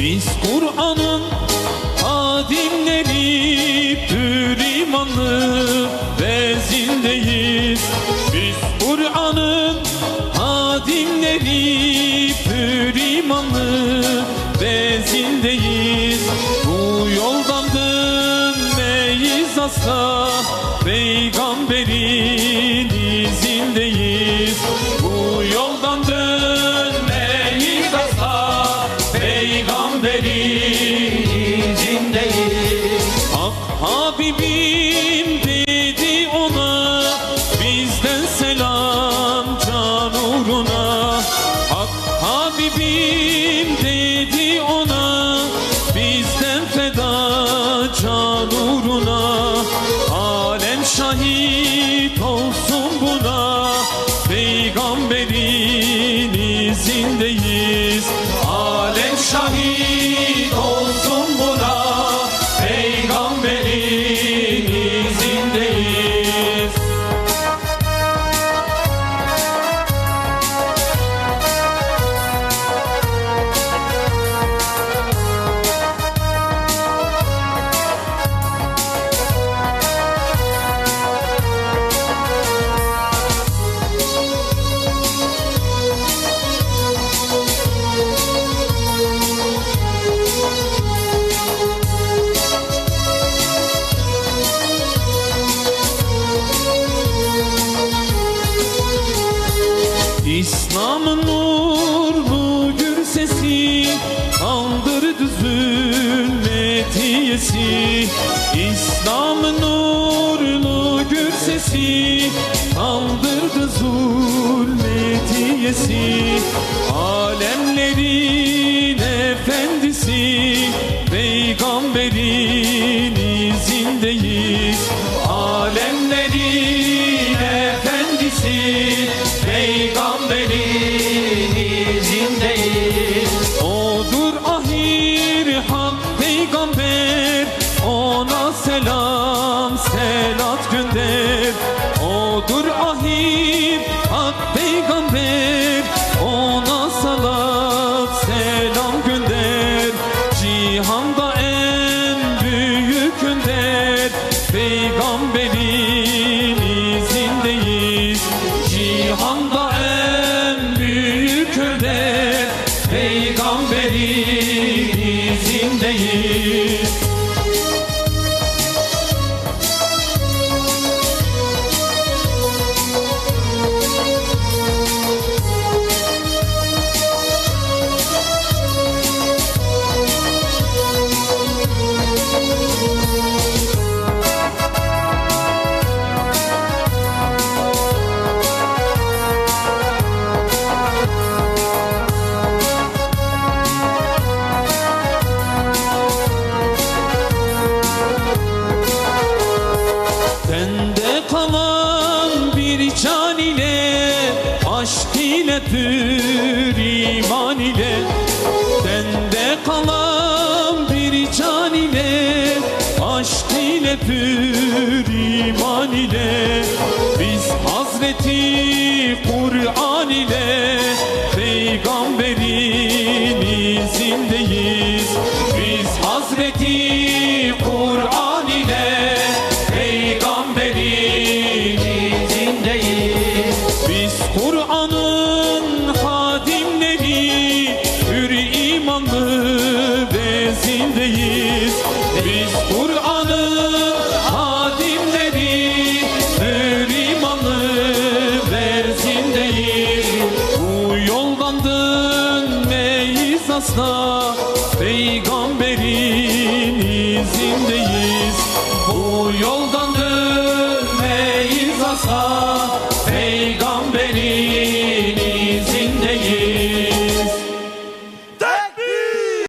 Biz Kur'an'ın hadimleri Pür imanlı ve Biz Kur'an'ın hadimleri Pür imanlı ve Bu yoldan dönmeyiz asla Peygamberin izindeyiz. Peygamberin izindeyiz Hak Habibim dedi ona Bizden selam can uğruna. Hak Habibim dedi ona Bizden feda can uğruna. Alem şahit Alem İslam'ın nurlu gür sesi Kaldırdı zulmetiyesi İslam'ın nurlu gür sesi Kaldırdı zulmetiyesi Alemlerin selam selat gönder Odur ahir Pür iman ile? Sende kalan bir can ile Aşk ile pür iman ile bezindeyiz Biz Kur'an'ın hadimleri Hür imanlı berzindeyiz Bu yoldan dönmeyiz asla Peygamberin izindeyiz. Bu yoldan dönmeyiz asla